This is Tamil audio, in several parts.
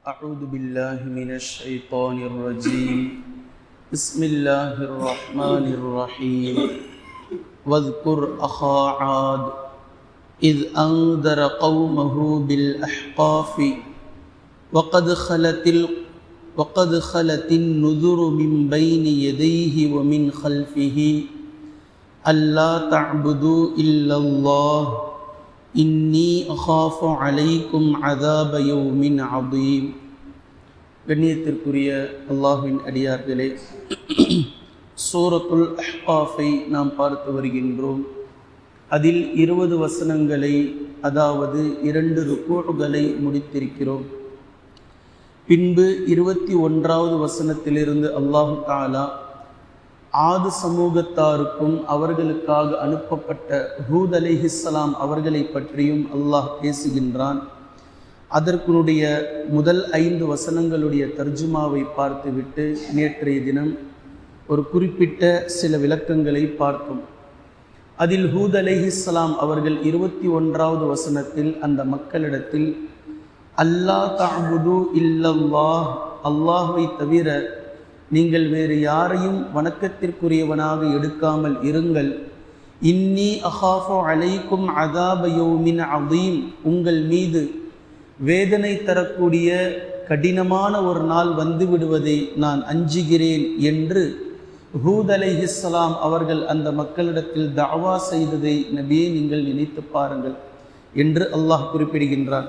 أعوذ بالله من الشيطان الرجيم. بسم الله الرحمن الرحيم. واذكر أخا عاد إذ أنذر قومه بالأحقاف وقد خلت ال... وقد خلت النذر من بين يديه ومن خلفه ألا تعبدوا إلا الله இன்னி அஹாஃபு அலைக்கும் அதாப யௌமின் அதீம். கண்ணியத்திற்குரிய அல்லாஹின் அடியார்களே சூரத்துல் அஹ்காஃபை நாம் பார்த்து வருகின்றோம். அதில் இருபது வசனங்களை அதாவது இரண்டு ருக்கூகளை முடித்திருக்கிறோம். பின்பு இருபத்தி ஒன்றாவது வசனத்திலிருந்து அல்லாஹு தாலா ஆது சமூகத்தாருக்கும் அவர்களுக்காக அனுப்பப்பட்ட ஹூத் அலிஹிஸ்லாம் அவர்களை பற்றியும் அல்லாஹ் பேசுகின்றான். அதற்குனுடைய முதல் ஐந்து வசனங்களுடைய தர்ஜுமாவை பார்த்துவிட்டு நேற்றைய தினம் ஒரு குறிப்பிட்ட சில விளக்கங்களை பார்த்தோம். அதில் ஹூத் அலிஹிஸ்லாம் அவர்கள் இருபத்தி ஒன்றாவது வசனத்தில் அந்த மக்களிடத்தில் அல்லா தாபுது இல்லல்லாஹ் அல்லாஹை தவிர நீங்கள் வேறு யாரையும் வணக்கத்திற்குரியவனாக எடுக்காமல் இருங்கள். இன்னி அஹாஃபோ அலைக்கும் அதாபயோமின் அதீம் உங்கள் மீது வேதனை தரக்கூடிய கடினமான ஒரு நாள் வந்து விடுவதை நான் அஞ்சுகிறேன் என்று ஹூத் அலைஹிஸ்லாம் அவர்கள் அந்த மக்களிடத்தில் தாவா செய்ததை நபியே நீங்கள் நினைத்து பாருங்கள் என்று அல்லாஹ் குறிப்பிடுகின்றான்.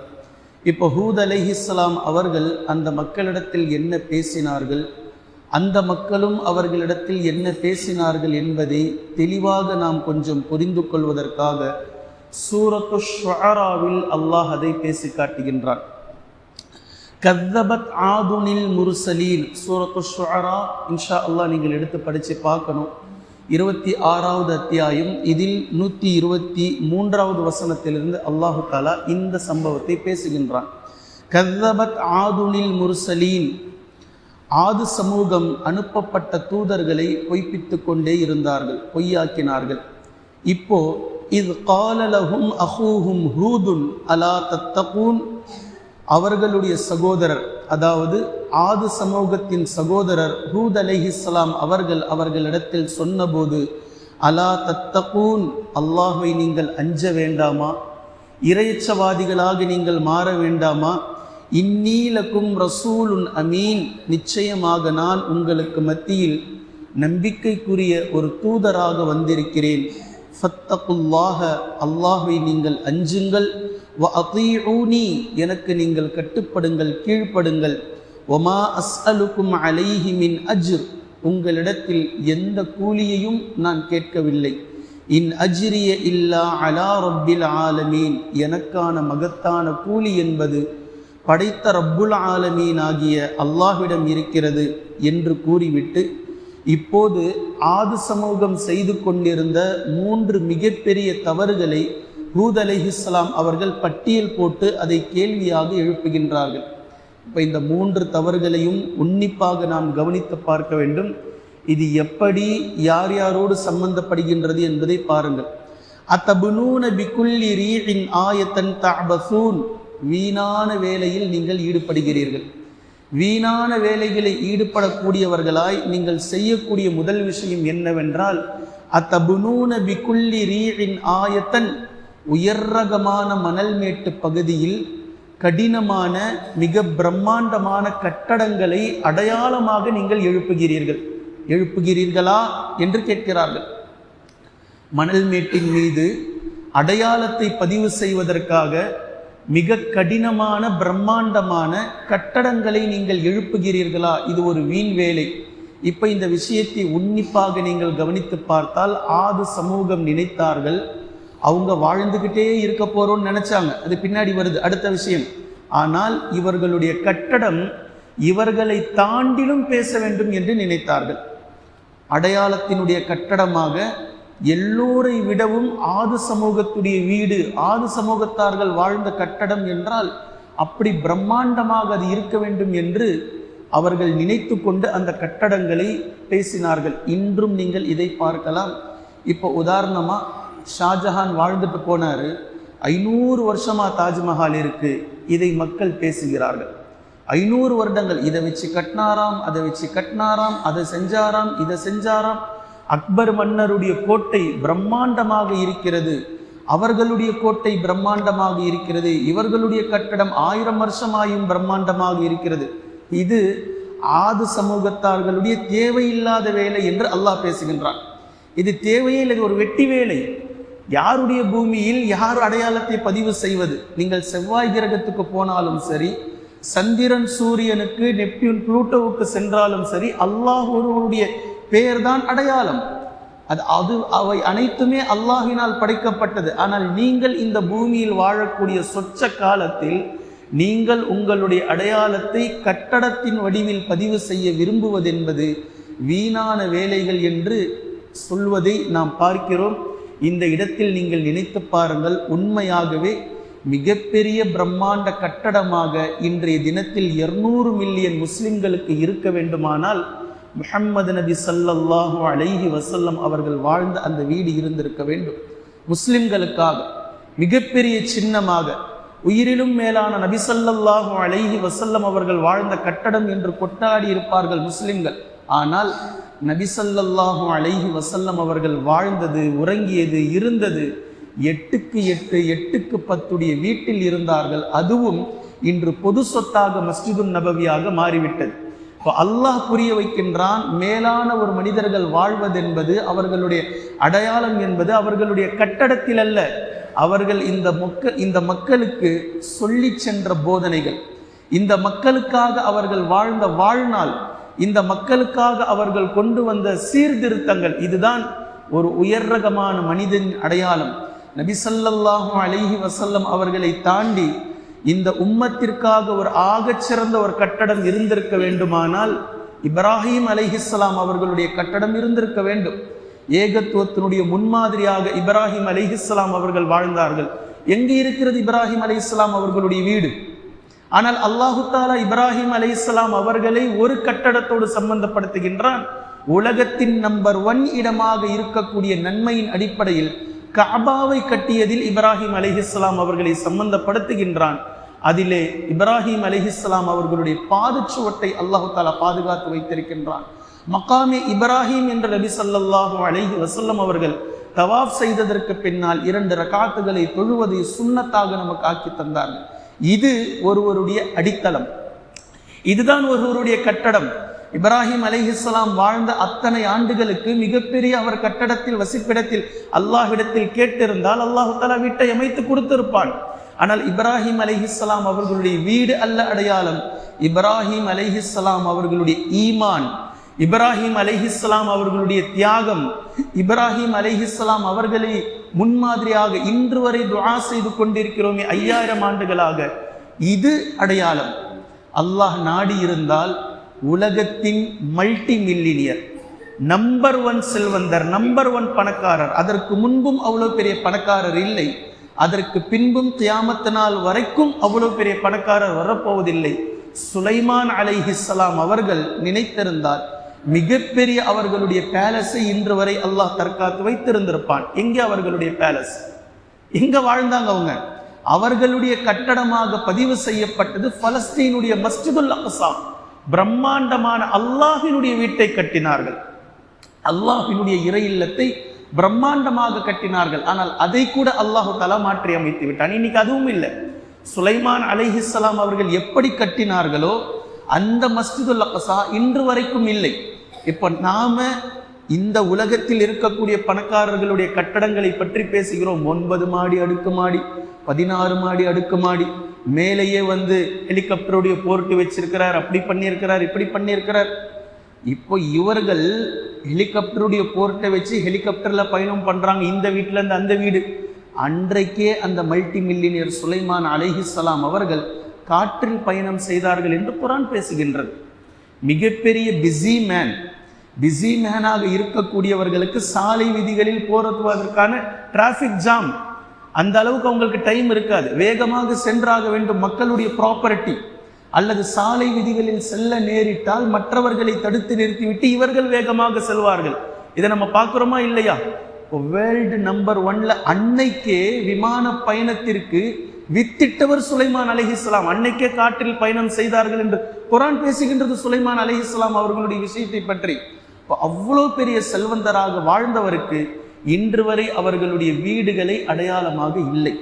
இப்போ ஹூத் அலைஹிஸ்லாம் அவர்கள் அந்த மக்களிடத்தில் என்ன பேசினார்கள்? அந்த மக்களும் அவர்களிடத்தில் என்ன பேசினார்கள் என்பதை தெளிவாக நாம் கொஞ்சம் புரிந்து கொள்வதற்காக சூரத்து ஷுஅராவில் அல்லாஹ் அதை பேசி காட்டுகின்றான். கத்தபத் ஆதுனில் முருசலீன். சூரத்து ஷுஅரா இன்ஷா அல்லாஹ் நீங்கள் எடுத்து படித்து பார்க்கணும். இருபத்தி ஆறாவது அத்தியாயம் இதில் நூற்றி இருபத்தி மூன்றாவது வசனத்திலிருந்து அல்லாஹு தாலா இந்த சம்பவத்தை பேசுகின்றான். கத்தபத் ஆதுனில் முருசலீன். ஆது சமூகம் அனுப்பப்பட்ட தூதர்களை பொய்ப்பித்து கொண்டே இருந்தார்கள் பொய்யாக்கினார்கள். இப்போ இது காலலகும் அஹூஹும் ஹூதுன் அலா தத்தகூன். அவர்களுடைய சகோதரர் அதாவது ஆது சமூகத்தின் சகோதரர் ஹூத் அலைஹிஸ்லாம் அவர்கள் அவர்களிடத்தில் சொன்னபோது அலா தத்தகூன் அல்லாஹை நீங்கள் அஞ்ச வேண்டாமா? இறையச்சவாதிகளாக நீங்கள் மாற வேண்டாமா? இந்நீலக்கும் ரசூலுன் அமீன். நிச்சயமாக நான் உங்களுக்கு மத்தியில் நம்பிக்கைக்குரிய ஒரு தூதராக வந்திருக்கிறேன். ஃபத்தகுல்லாக அல்லாஹை நீங்கள் அஞ்சுங்கள். வ அதீஊனி எனக்கு நீங்கள் கட்டுப்படுங்கள் கீழ்ப்படுங்கள். ஒமா அஸ்அலுக்கும் அலைஹி மின் அஜ்ர். உங்களிடத்தில் எந்த கூலியையும் நான் கேட்கவில்லை. இன் அஜ்ரிய இல்லா அலா ரப்பில் ஆலமீன். எனக்கான மகத்தான கூலி என்பது படைத்த ரப்புல் ஆலமீன் ஆகிய அல்லாஹ்விடம் இருக்கிறது என்று கூறிவிட்டு இப்போது ஆது சமூகம் செய்து கொண்டிருந்த மூன்று மிகப்பெரிய தவறுகளை ஹூத் அலிஹிஸ்லாம் அவர்கள் பட்டியல் போட்டு அதை கேள்வியாக எழுப்புகின்றார்கள். இப்போ இந்த மூன்று தவறுகளையும் உன்னிப்பாக நாம் கவனித்து பார்க்க வேண்டும். இது எப்படி யார் யாரோடு சம்பந்தப்படுகின்றது என்பதை பாருங்கள். அத்தபுனூன பிகுல்லி ரீஇன் ஆயத்தன் தபசூன் வீணான வேலையில் நீங்கள் ஈடுபடுகிறீர்கள். வீணான வேலைகளை ஈடுபடக்கூடியவர்களாய் நீங்கள் செய்யக்கூடிய முதல் விஷயம் என்னவென்றால் அத்தபுனூன பிக்குள்ளி ரீழின் ஆயத்தன் உயர்ரகமான மணல்மேட்டு பகுதியில் கடினமான மிக பிரம்மாண்டமான கட்டடங்களை அடையாளமாக நீங்கள் எழுப்புகிறீர்கள். எழுப்புகிறீர்களா என்று கேட்கிறார்கள். மணல்மேட்டின் மீது அடையாளத்தை பதிவு செய்வதற்காக மிக கடினமான பிரம்மாண்டமான கட்டடங்களை நீங்கள் எழுப்புகிறீர்களா? இது ஒரு வீண் வேலை. இப்போ இந்த விஷயத்தை உன்னிப்பாக நீங்கள் கவனித்து பார்த்தால் ஆது சமூகம் நினைத்தார்கள். அவங்க வாழ்ந்துக்கிட்டே இருக்க போறோம்னு நினைச்சாங்க. அது பின்னாடி வருது. அடுத்த விஷயம். ஆனால் இவர்களுடைய கட்டடம் இவர்களை தாண்டிலும் பேச வேண்டும் என்று நினைத்தார்கள். அடையாளத்தினுடைய கட்டடமாக எல்லோரை விடவும் ஆது சமூகத்துடைய வீடு ஆது சமூகத்தார்கள் வாழ்ந்த கட்டடம் என்றால் அப்படி பிரம்மாண்டமாக அது இருக்க வேண்டும் என்று அவர்கள் நினைத்து கொண்டு அந்த கட்டடங்களை பேசினார்கள். இன்றும் நீங்கள் இதை பார்க்கலாம். இப்போ உதாரணமாக ஷாஜஹான் வாழ்ந்துட்டு போனார். ஐநூறு வருஷமாக தாஜ்மஹால் இருக்குது இதை மக்கள் பேசுகிறார்கள். ஐநூறு வருடங்கள் இதை வச்சு கட்டினாராம் அதை வச்சு கட்டினாராம் அதை செஞ்சாராம் இதை செஞ்சாராம். அக்பர் மன்னருடைய கோட்டை பிரம்மாண்டமாக இருக்கிறது. அவர்களுடைய கோட்டை பிரம்மாண்டமாக இருக்கிறது. இவர்களுடைய கட்டடம் ஆயிரம் வருஷமாயும் பிரம்மாண்டமாக இருக்கிறது. இது ஆது சமூகத்தார்களுடைய தேவையில்லாத வேலை என்று அல்லாஹ் பேசுகின்றான். இது தேவையே இல்லை ஒரு வெட்டி வேலை. யாருடைய பூமியில் யார் அடையாளத்தை பதிவு செய்வது? நீங்கள் செவ்வாய் கிரகத்துக்கு போனாலும் சரி சந்திரன் சூரியனுக்கு நெப்டியூன் புளூட்டோவுக்கு சென்றாலும் சரி அல்லாஹ் ஒருவருடைய பெயர்தான் அடையாளம். அது அது அவை அனைத்துமே அல்லாஹினால் படைக்கப்பட்டது. ஆனால் நீங்கள் இந்த பூமியில் வாழக்கூடிய சொச்ச காலத்தில் நீங்கள் உங்களுடைய அடையாளத்தை கட்டடத்தின் வடிவில் பதிவு செய்ய விரும்புவதென்பது வீணான வேலைகள் என்று சொல்வதை நாம் பார்க்கிறோம். இந்த இடத்தில் நீங்கள் நினைத்து பாருங்கள் உண்மையாகவே மிகப்பெரிய பிரம்மாண்ட கட்டடமாக இன்றைய தினத்தில் இருநூறு மில்லியன் முஸ்லிம்களுக்கு இருக்க வேண்டுமானால் முஹம்மது நபி சல்லல்லாஹு அலைஹி வசல்லம் அவர்கள் வாழ்ந்த அந்த வீடு இருந்திருக்க வேண்டும். முஸ்லிம்களுக்காக மிகப்பெரிய சின்னமாக உயிரிலும் மேலான நபி ஸல்லல்லாஹு அலைஹி வசல்லம் அவர்கள் வாழ்ந்த கட்டடம் என்று கொட்டாடி இருப்பார்கள் முஸ்லிம்கள். ஆனால் நபி ஸல்லல்லாஹு அலைஹி வசல்லம் அவர்கள் வாழ்ந்தது உறங்கியது இருந்தது எட்டுக்கு எட்டு எட்டுக்கு பத்துடைய வீட்டில் இருந்தார்கள். அதுவும் இன்று பொது சொத்தாக மஸ்ஜிதுன் நபவியாக மாறிவிட்டது. இப்போ அல்லாஹ் புரிய வைக்கின்றான் மேலான ஒரு மனிதர்கள் வாழ்வதென்பது அவர்களுடைய அடையாளம் என்பது அவர்களுடைய கட்டடத்தில் அல்ல அவர்கள் இந்த மொக்க இந்த மக்களுக்கு சொல்லி சென்ற போதனைகள். இந்த மக்களுக்காக அவர்கள் வாழ்ந்த வாழ்நாள் இந்த மக்களுக்காக அவர்கள் கொண்டு வந்த சீர்திருத்தங்கள் இதுதான் ஒரு உயர் ரகமான மனிதன் அடையாளம். நபி ஸல்லல்லாஹு வசல்லம் அவர்களை தாண்டி இந்த உம்மத்திற்காக ஒரு ஆகச்சிறந்த ஒரு கட்டடம் இருந்திருக்க வேண்டுமானால் இப்ராஹிம் அலிஹிஸ்லாம் அவர்களுடைய கட்டடம் இருந்திருக்க வேண்டும். ஏகத்துவத்தினுடைய முன்மாதிரியாக இப்ராஹிம் அலிஹிஸ்லாம் அவர்கள் வாழ்ந்தார்கள். எங்கே இருக்கிறது இப்ராஹிம் அலைஹிஸ்ஸலாம் அவர்களுடைய வீடு? ஆனால் அல்லாஹு தாலா இப்ராஹிம் அலைஹிஸ்ஸலாம் அவர்களை ஒரு கட்டடத்தோடு சம்பந்தப்படுத்துகின்றான். உலகத்தின் நம்பர் ஒன் இடமாக இருக்கக்கூடிய நன்மையின் அடிப்படையில் கபாவை கட்டியதில் இப்ராஹிம் அலிஹிஸ்லாம் அவர்களை சம்பந்தப்படுத்துகின்றான். அதிலே இப்ராஹிம் அலிஹிஸ்லாம் அவர்களுடைய பாதச்சுவட்டை அல்லாஹு தாலா பாதுகாத்து வைத்திருக்கின்றான். மக்காமே இப்ராஹிம் என்ற நபி சல்லாஹு அலைஹி வசல்லம் அவர்கள் தவாஃப் செய்ததற்கு பின்னால் இரண்டு ரகாத்துகளை தொழுவதை சுண்ணத்தாக நமக்கு ஆக்கி தந்தார்கள். இது ஒருவருடைய அடித்தளம். இதுதான் ஒருவருடைய கட்டடம். இப்ராஹிம் அலிஹிஸ்லாம் வாழ்ந்த அத்தனை ஆண்டுகளுக்கு மிகப்பெரிய அவர் கட்டடத்தில் வசிப்பிடத்தில் அல்லாஹ்விடத்தில் கேட்டிருந்தால் அல்லாஹு தஆலா வீட்டை அமைத்து கொடுத்திருப்பான். ஆனால் இப்ராஹிம் அலிஹிஸ்லாம் அவர்களுடைய வீடு அல்ல அடையாளம். இப்ராஹிம் அலிஹிஸ்லாம் அவர்களுடைய ஈமான். இப்ராஹிம் அலிஹிஸ்லாம் அவர்களுடைய தியாகம். இப்ராஹிம் அலிஹிஸ்லாம் அவர்களை முன்மாதிரியாக இன்று வரை துவா செய்து கொண்டிருக்கிறோமே ஐயாயிரம் ஆண்டுகளாக. இது அடையாளம். அல்லாஹ் நாடி இருந்தால் உலகத்தின் மல்டி மில்லினியர் நம்பர் ஒன் செல்வந்தர் நம்பர் ஒன் பணக்காரர். அதற்கு முன்பும் அவ்வளோ பெரிய பணக்காரர் இல்லை. அதற்கு பின்பும் தியாமத்தினால் நாள் வரைக்கும் அவ்வளோ பெரிய பணக்காரர் வரப்போவதில்லை. சுலைமான் அலைஹிஸ்ஸலாம் அவர்கள் நினைத்திருந்தார் மிகப்பெரிய அவர்களுடைய பேலஸை இன்று வரை அல்லாஹ் தற்காத்து வைத்திருந்திருப்பான். எங்கே அவர்களுடைய பேலஸ் எங்கே வாழ்ந்தாங்க அவங்க? அவர்களுடைய கட்டடமாக பதிவு செய்யப்பட்டது பலஸ்தீனுடைய மஸ்ஜிதுல் அசாம் பிரம்மாண்டமான அல்லாஹினுடைய வீட்டை கட்டினார்கள். அல்லாஹினுடைய இறை இல்லத்தை பிரம்மாண்டமாக கட்டினார்கள். ஆனால் அதை கூட அல்லாஹு தலா மாற்றி அமைத்து விட்டான். இன்னைக்கு அதுவும் இல்லை. சுலைமான் அலைஹிஸ்லாம் அவர்கள் எப்படி கட்டினார்களோ அந்த மஸ்ஜிதுல் அக்ஸா இன்று வரைக்கும் இல்லை. இப்போ நாம இந்த உலகத்தில் இருக்கக்கூடிய பணக்காரர்களுடைய கட்டடங்களை பற்றி பேசுகிறோம். ஒன்பது மாடி அடுக்குமாடி பதினாறு மாடி அடுக்குமாடி மேலேயே வந்து ஹெலிகாப்டருடைய போர்ட்டு வச்சிருக்கிறார் அப்படி பண்ணியிருக்கிறார் இப்படி பண்ணியிருக்கிறார். இப்போ இவர்கள் ஹெலிகாப்டருடைய போர்ட்டை வச்சு ஹெலிகாப்டரில் பயணம் பண்ணுறாங்க இந்த வீட்டிலேருந்து அந்த வீடு. அன்றைக்கே அந்த மல்டி மில்லினியர் சுலைமான் அலைஹிஸ்ஸலாம் அவர்கள் காற்றில் பயணம் செய்தார்கள் என்று குரான் பேசுகின்றது. மிகப்பெரிய பிஸி மேன் பிஸி மேனாக இருக்கக்கூடியவர்களுக்கு சாலை விதிகளில் போறதுவதற்கான டிராஃபிக் ஜாம். அந்த அளவுக்கு அவங்களுக்கு டைம் இருக்காது. வேகமாக சென்றாக வேண்டும் மக்களுடைய ப்ராப்பர்ட்டி அல்லது சாலை விதிகளில் செல்ல நேரிட்டால் மற்றவர்களை தடுத்து நிறுத்திவிட்டு இவர்கள் வேகமாக செல்வார்கள். இதை நம்ம பார்க்குறோமா இல்லையா? வேர்ல்டு நம்பர் ஒன்ல அன்னைக்கே விமான பயணத்திற்கு வித்திட்டவர் சுலைமான் அலைஹிஸ்ஸலாம் அன்னைக்கே காற்றில் பயணம் செய்தார்கள் என்று குரான் பேசுகின்றது சுலைமான் அலைஹிஸ்ஸலாம் அவர்களுடைய விஷயத்தை பற்றி. அவ்வளோ பெரிய செல்வந்தராக வாழ்ந்தவருக்கு இன்று வரை அவர்களுடைய வீடுகளை அடையாளமாக இல்லை.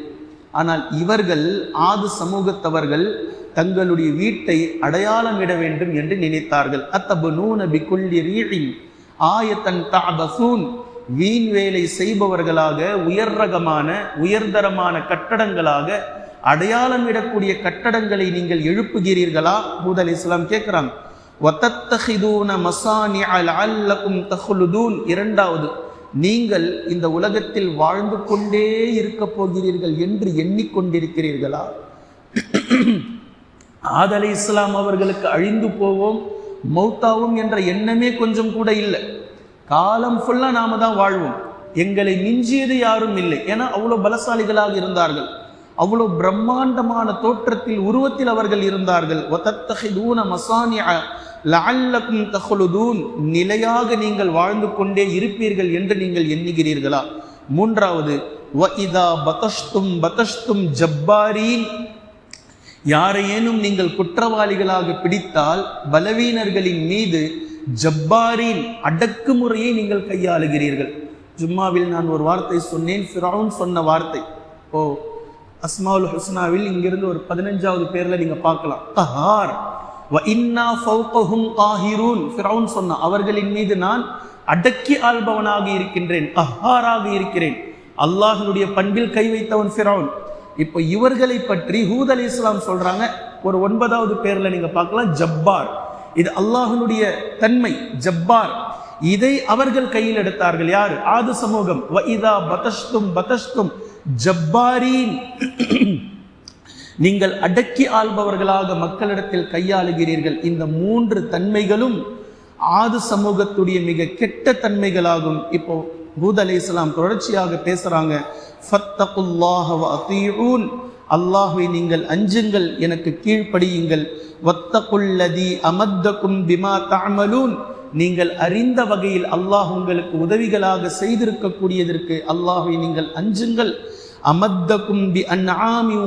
ஆனால் இவர்கள் ஆது சமூகத்தவர்கள் தங்களுடைய வீட்டை அடையாளமிட வேண்டும் என்று நினைத்தார்கள். அத்தபனூன பிக்குள்ளி ரீழின் ஆயத்தன் தாபசூன் வீண் வேலை செய்பவர்களாக உயர் ரகமான உயர்தரமான கட்டடங்களாக அடையாளமிடக்கூடிய கட்டடங்களை நீங்கள் எழுப்புகிறீர்களா? ஹூத் அலி இஸ்லாம் கேட்குறாங்க மசானி இரண்டாவது நீங்கள் இந்த உலகத்தில் வாழ்ந்து கொண்டே இருக்க போகிறீர்கள் என்று எண்ணிக்கொண்டிருக்கிறீர்களா? ஆதலை இஸ்லாம் அவர்களுக்கு அழிந்து போவோம் மௌத்தாவும் என்ற எண்ணமே கொஞ்சம் கூட இல்லை. காலம் ஃபுல்லாக நாம தான் வாழ்வோம். எங்களை மிஞ்சியது யாரும் இல்லை. ஏன்னா அவ்வளோ பலசாலிகளாக இருந்தார்கள். அவ்வளோ பிரம்மாண்டமான தோற்றத்தில் உருவத்தில் அவர்கள் இருந்தார்கள். ஒத்தத்தகிதூன லஅல்லக்கும் தஹ்லுதூன் நிலையாக நீங்கள் வாழ்ந்து கொண்டே இருப்பீர்கள் என்று நீங்கள் எண்ணுகிறீர்களா? மூன்றாவது வ இதா பதஷ்தும் பதஷ்தும் ஜப்பாரீன். யாரையேனும் நீங்கள் குற்றவாளிகளாக பிடித்தால் பலவீனர்களின் மீது ஜப்பாரின் அடக்குமுறையை நீங்கள் கையாளுகிறீர்கள். ஜும்மாவில் நான் ஒரு வார்த்தை சொன்னேன் ஃபிரௌன் சொன்ன வார்த்தை. ஓ அஸ்மாவுல் ஹுஸ்னாவில் இங்கிருந்து ஒரு பதினஞ்சாவது பேரில் நீங்கள் பார்க்கலாம். தஹார். வ இன்னா காஹிரூன் சொன்ன அவர்களின் மீது நான் அடக்கி ஆள்பவனாக இருக்கின்றேன் அஹாராக இருக்கிறேன். அல்லாஹினுடைய பண்பில் கை வைத்தவன் ஃபிரவுன் இப்போ இவர்களை பற்றி ஹூத் அலி இஸ்லாம் சொல்றாங்க. ஒரு ஒன்பதாவது பேர்ல நீங்க பார்க்கலாம். ஜப்பார். இது அல்லாஹனுடைய தன்மை ஜப்பார். இதை அவர்கள் கையில் எடுத்தார்கள். யார்? ஆது சமூகம். வஇதா பதஷ்தும் பதஷ்தும் ஜப்பாரீன் நீங்கள் அடக்கி ஆள்பவர்களாக மக்களிடத்தில் கையாளுகிறீர்கள். இந்த மூன்று தன்மைகளும் ஆது சமூகத்துடைய மிக கெட்ட தன்மைகளாகும். இப்போ பூத் அலி இஸ்லாம் தொடர்ச்சியாக பேசுறாங்க. ஃபத்தகுல்லாஹ நீங்கள் அஞ்சுங்கள் எனக்கு கீழ்ப்படியுங்கள். வத்தகுல்லதி அமத்தக்கும் பிமா தாமலூன் நீங்கள் அறிந்த வகையில் அல்லாஹ் உங்களுக்கு உதவிகளாக செய்திருக்கக்கூடியதற்கு அல்லாஹை நீங்கள் அஞ்சுங்கள். அமத்தக்கும் பி அன்ஆமி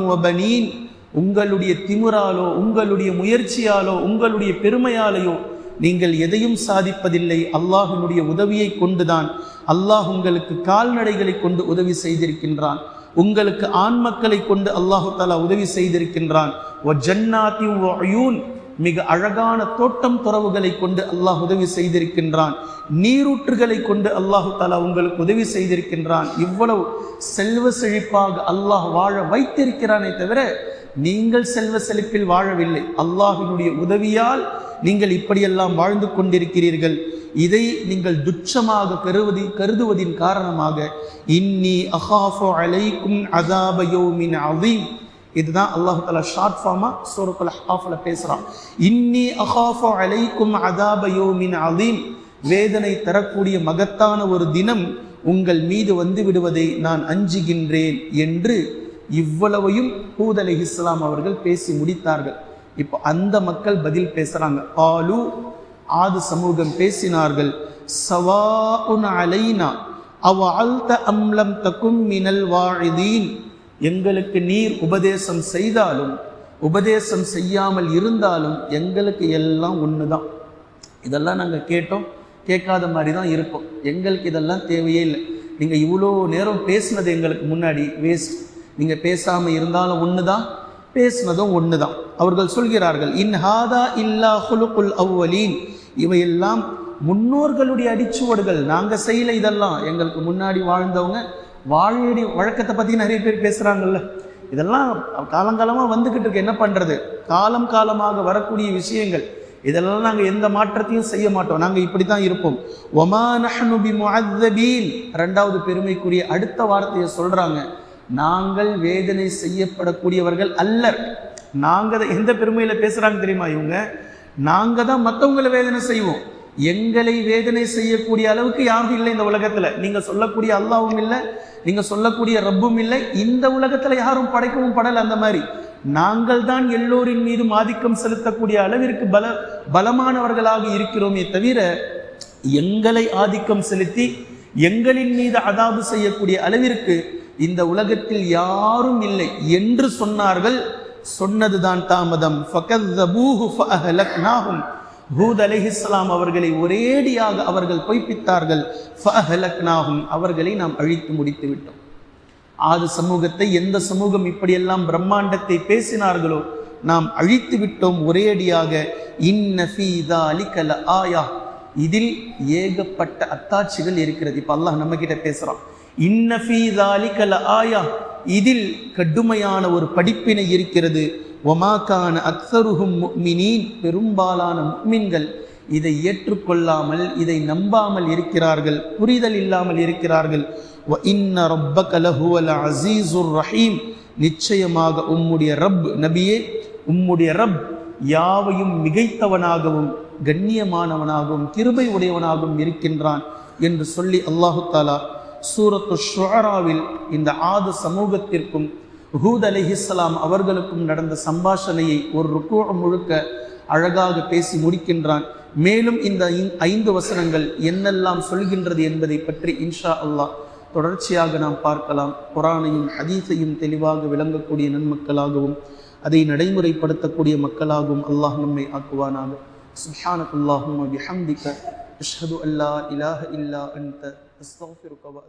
உங்களுடைய திமுறாலோ உங்களுடைய முயற்சியாலோ உங்களுடைய பெருமையாலேயோ நீங்கள் எதையும் சாதிப்பதில்லை. அல்லாஹினுடைய உதவியை கொண்டுதான். அல்லாஹ் உங்களுக்கு கால்நடைகளை கொண்டு உதவி செய்திருக்கின்றான். உங்களுக்கு ஆண் மக்களை கொண்டு அல்லாஹு தாலா உதவி செய்திருக்கின்றான். ஒ ஜன்னாத்தி ஒயூன் மிக அழகான தோட்டம் துறவுகளை கொண்டு அல்லாஹ் உதவி செய்திருக்கின்றான். நீரூற்றுகளை கொண்டு அல்லாஹு தாலா உங்களுக்கு உதவி செய்திருக்கின்றான். இவ்வளவு செல்வ செழிப்பாக அல்லாஹ் வாழ வைத்திருக்கிறானே தவிர நீங்கள் செல்வ செழிப்பில் வாழவில்லை. அல்லாஹினுடைய உதவியால் நீங்கள் இப்படியெல்லாம் வாழ்ந்து கொண்டிருக்கிறீர்கள். இதை நீங்கள் துச்சமாக கருவதி கருதுவதின் காரணமாக இன்னி அஹாஃபு அலைக்கும் அதாபயோமின் அதீம் இதுதான் அல்லாஹு தாலா ஷார்ட் ஃபார்மா சூரத்துல் ஹாஃபில் பேசுகிறான் இன்னி அஹாஃபு அலைக்கும் அதாப யோமின் அலீம். வேதனை தரக்கூடிய மகத்தான ஒரு தினம் உங்கள் மீது வந்து விடுவதை நான் அஞ்சுகின்றேன் என்று இவ்வளவையும் ஹூத் அலி இஸ்லாம் அவர்கள் பேசி முடித்தார்கள். இப்போ அந்த மக்கள் பதில் பேசுகிறாங்க ஆலு ஆது சமூகம் பேசினார்கள். சவா உன் அலைனா அவ அல்த அம்லம் தக்கும் மினல் வாழிதீன் எங்களுக்கு நீர் உபதேசம் செய்தாலும் உபதேசம் செய்யாமல் இருந்தாலும் எங்களுக்கு எல்லாம் ஒன்று தான் இதெல்லாம் நாங்கள் கேட்டோம். கேட்காத மாதிரி தான் இருப்போம் எங்களுக்கு இதெல்லாம் தேவையே இல்லை. நீங்கள் இவ்வளோ நேரம் பேசுனது எங்களுக்கு முன்னாடி வேஸ்ட் நீங்கள் பேசாமல் இருந்தாலும் ஒன்று தான் பேசுனதும் ஒன்று தான் அவர்கள் சொல்கிறார்கள் இன் ஹாதா இல்லா ஹுலுகுல் அவ்வலீன். இவையெல்லாம் முன்னோர்களுடைய அடிச்சுவடுகள். நாங்கள் செய்யலை இதெல்லாம். எங்களுக்கு முன்னாடி வாழ்ந்தவங்க வாழையடி வழக்கத்தை பற்றி நிறைய பேர் பேசுகிறாங்கல்ல இதெல்லாம் காலங்காலமாக வந்துக்கிட்டு இருக்கு. என்ன பண்ணுறது காலம் காலமாக வரக்கூடிய விஷயங்கள். இதெல்லாம் நாங்கள் எந்த மாற்றத்தையும் செய்ய மாட்டோம். நாங்கள் இப்படி தான் இருப்போம். ஒமா நஹ்னு ரெண்டாவது பெருமைக்குரிய அடுத்த வார்த்தையை சொல்கிறாங்க நாங்கள் வேதனை செய்யப்படக்கூடியவர்கள் அல்லர். நாங்கள் எந்த பெருமையில் பேசுகிறாங்க தெரியுமா இவங்க? நாங்கள் தான் மற்றவங்களை வேதனை செய்வோம். எங்களை வேதனை செய்யக்கூடிய அளவுக்கு யாரும் இல்லை இந்த உலகத்தில். நீங்கள் சொல்லக்கூடிய அல்லாவும் இல்லை நீங்கள் சொல்லக்கூடிய ரப்பும் இல்லை இந்த உலகத்தில் யாரும் படைக்கவும் படலை அந்த மாதிரி. நாங்கள் தான் எல்லோரின் மீதும் ஆதிக்கம் செலுத்தக்கூடிய அளவிற்கு பல பலமானவர்களாக இருக்கிறோமே தவிர எங்களை ஆதிக்கம் செலுத்தி எங்களின் மீது அதாபு செய்யக்கூடிய அளவிற்கு இந்த உலகத்தில் யாரும் இல்லை என்று சொன்னார்கள். சொன்னதுதான் தாமதம். ஃபகத்தபூஹு ஃபஅஹலக்னாஹும். ஹூத் அலைஹிஸ்ஸலாம் அவர்களை ஒரேடியாக அவர்கள் பொய்ப்பித்தார்கள். ஃபஅஹலக்னாஹும் அவர்களை நாம் அழித்து முடித்து விட்டோம். ஆது சமூகத்தை எந்த சமூகம் இப்படியெல்லாம் பிரம்மாண்டத்தை பேசினார்களோ நாம் அழித்து விட்டோம் ஒரேடியாக. இன்ன ஃபீ இதில் ஏகப்பட்ட அத்தாட்சிகள் இருக்கிறது. இப்ப அல்லாஹ் நம்ம கிட்ட பேசுறான். இன்ன ஃபீ இதில் கடுமையான ஒரு படிப்பினை இருக்கிறது. ஒமாக்கான அக்சருகும் முக்மினீன் பெரும்பாலான முக்மின்கள் இதை ஏற்றுக்கொள்ளாமல் இதை நம்பாமல் இருக்கிறார்கள் புரிதல் இல்லாமல் இருக்கிறார்கள். வ இன்ன ரப்பக லஹுவல் அசீசுர் ரஹீம் நிச்சயமாக உம்முடைய ரப் நபியே உம்முடைய ரப் யாவையும் மிகைத்தவனாகவும் கண்ணியமானவனாகவும் கிருபை உடையவனாகவும் இருக்கின்றான் என்று சொல்லி அல்லாஹு தாலா சூரத்து ஷுஅராவில் இந்த ஆது சமூகத்திற்கும் ஹூத் அலைஹிஸ்ஸலாம் அவர்களுக்கும் நடந்த சம்பாஷணையை ஒரு ருக்கு முழுக்க அழகாக பேசி முடிக்கின்றான். மேலும் இந்த ஐ- ஐந்து வசனங்கள் என்னெல்லாம் சொல்கின்றது என்பதை பற்றி இன்ஷா அல்லாஹ் தொடர்ச்சியாக நாம் பார்க்கலாம். குரானையும் ஹதீஸையும் தெளிவாக விளங்கக்கூடிய நன்மக்களாகவும் அதை நடைமுறைப்படுத்தக்கூடிய மக்களாகவும் அல்லாஹ் நம்மை ஆக்குவானாக. சுப்ஹானகுல்லாஹும்ம பிஹம்திக அஷ்ஹது அல்லா இலாஹ இல்லா அந்த அஸ்தக்ஃபிருக வ